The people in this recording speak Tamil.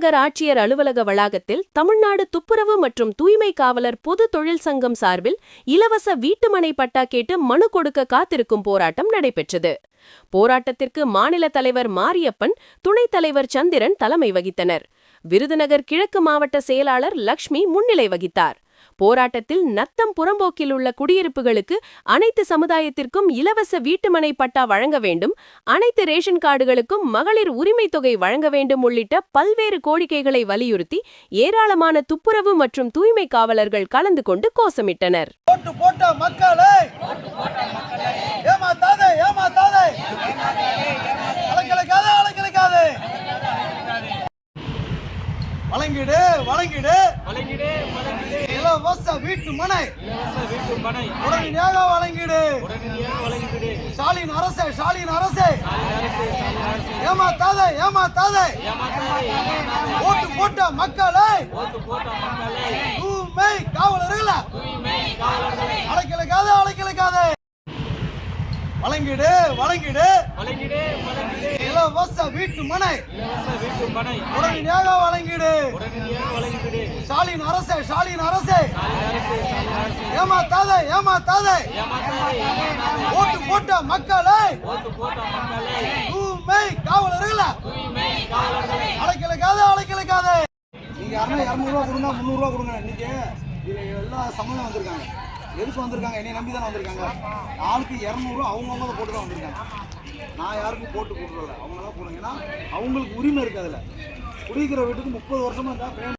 மாநகர் ஆட்சியர் அலுவலக வளாகத்தில் தமிழ்நாடு துப்புரவு மற்றும் தூய்மை காவலர் பொது தொழில் சங்கம் சார்பில் இலவச வீட்டுமனை பட்டா கேட்டு மனு கொடுக்க காத்திருக்கும் போராட்டம் நடைபெற்றது. போராட்டத்திற்கு மாநில தலைவர் மாரியப்பன் துணைத் தலைவர் சந்திரன் தலைமை வகித்தனர். விருதுநகர் கிழக்கு மாவட்ட செயலாளர் லக்ஷ்மி முன்னிலை வகித்தார். போராட்டத்தில் நத்தம் புறம்போக்கில் உள்ள குடியிருப்புகளுக்கு அனைத்து சமுதாயத்திற்கும் இலவச வீட்டுமனை பட்டா வழங்க வேண்டும் அனைத்து ரேஷன் கார்டுகளுக்கும் மகளிர் உரிமைத் தொகை வழங்க வேண்டும் உள்ளிட்ட பல்வேறு கோரிக்கைகளை வலியுறுத்தி ஏராளமான துப்புரவு மற்றும் தூய்மை காவலர்கள் கலந்து கொண்டு கோஷமிட்டனர். வழங்கிடு வழங்கிடு வழங்கிடு வழங்கிடு! இலவச வீட்டு மனை. இலவச வீட்டு மனை. உடனடியாக வழங்கிடு. ஸ்டாலின் அரசே ஸ்டாலின் அரசே. ஏமாத்தாதே ஏமாத்தாதே. ஓட்டு போட்ட மக்களை. தூய்மை காவலர்களை. அலைக்கலைக்காதே அலைக்கலைக்காதே வழங்கிடு வழங்கிடு. இலவச வீட்டு மனை. உடனடியாக வழங்கிடு. ஸ்டாலின் அரசே ஸ்டாலின் அரசே. அரசு அரசு ஏமாத்தாதே ஏமாத்தாதே. ஓட்டு போட்ட மக்களை தூய்மை காவலர்கள. தூய்மை காவலர்களை நீங்க யாருன்னா இரநூறுவா கொடுங்க முந்நூறுவா கொடுங்க. இன்னைக்கு இதுல எல்லா சம்மந்தம் வந்திருக்காங்க. எதுக்கு வந்திருக்காங்க என்னை நம்பி தானே வந்திருக்காங்க. ஆளுக்கு இரநூறுவா அவங்கவுங்க போட்டு தான் வந்திருக்காங்க. நான் யாருக்கும் போட்டு கொடுக்கல அவங்க போடுங்க. ஏன்னா அவங்களுக்கு உரிமை இருக்கு அதுல. குடிக்கிற வீட்டுக்கு முப்பது வருஷமா இருந்தா